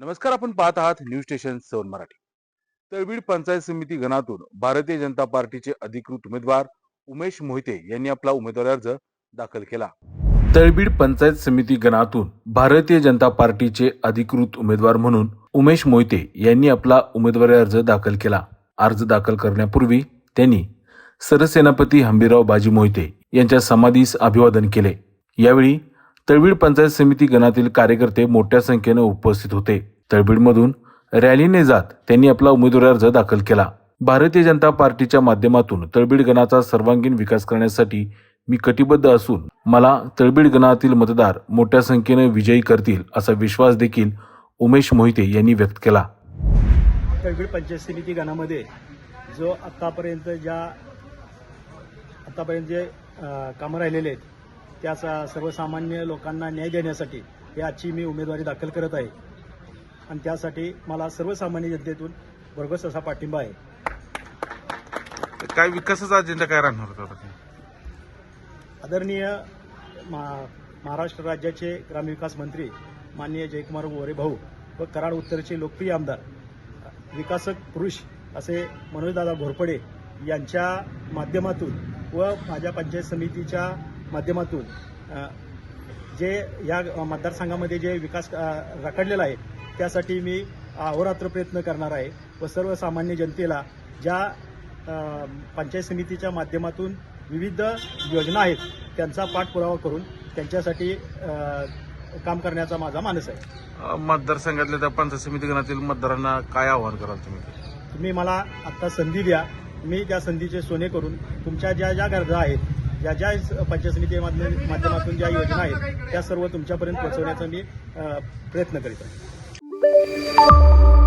नमस्कार आपण पाहत आहात news station seven Marathi. Talbid panchayat समिती गणातून भारतीय जनता पार्टीचे अधिकृत उमेदवार उमेश मोहिते यांनी आपला उमेदवारी अर्ज दाखल केला. तळबीड पंचायत समिती गणातून भारतीय जनता पार्टीचे अधिकृत उमेदवार म्हणून उमेश मोहिते यांनी आपला उमेदवारी अर्ज दाखल केला. अर्ज दाखल करण्यापूर्वी त्यांनी सरसेनापती हंबीरराव बाजी मोहिते यांच्या समाधीस अभिवादन केले. यावेळी तळबीड पंचायत समिती गणातील कार्यकर्ते मोठ्या संख्येनं उपस्थित होते. तळबीडमधून रॅलीने जात त्यांनी आपला उमेदवारी अर्ज दाखल केला. भारतीय जनता पार्टीच्या माध्यमातून तळबीड गणाचा सर्वांगीण विकास करण्यासाठी मी कटिबद्ध असून मला तळबीड गणातील मतदार मोठ्या संख्येने विजयी करतील असा विश्वास देखील उमेश मोहिते यांनी व्यक्त केला. तळबीड पंचायत समिती गणामध्ये जो आत्तापर्यंत ज्या आतापर्यंत जे कामं राहिलेले आहेत त्या स- सर्वसामान्य लोकांना न्याय देण्यासाठी ही आजची मी उमेदवारी दाखल करत आहे आणि त्यासाठी मला सर्वसामान्य जनतेतून भरघोस असा पाठिंबा आहे काय विकासाचा अजेंडा काय राहणार होता? आदरणीय मा महाराष्ट्र राज्याचे ग्रामविकास मंत्री माननीय जयकुमार गोरे भाऊ व कराड उत्तरचे लोकप्रिय आमदार विकासक पुरुष असे मनोजदादा घोरपडे यांच्या माध्यमातून व माझ्या पंचायत समितीच्या माध्यमातून जे या मतदारसंघामध्ये जे विकास रखडलेला आहे त्यासाठी मी अहोरात्र प्रयत्न करणार आहे व सर्वसामान्य जनतेला ज्या पंचायत समितीच्या माध्यमातून विविध योजना आहेत त्यांचा पाठपुरावा करून त्यांच्यासाठी काम करण्याचा माझा मानस आहे. मतदारसंघातल्या त्या पंचायत समिती गणातील मतदारांना काय आव्हान कराल तुम्ही? तुम्ही मला आत्ता संधी द्या. मी त्या संधीचे सोने करून तुमच्या ज्या ज्या गरजा आहेत ज्या ज्या पंचायत समिती माध्यमातून ज्या योजना आहेत त्या सर्व तुमच्यापर्यंत पोहोचवण्याचा मी प्रयत्न करीत आहे.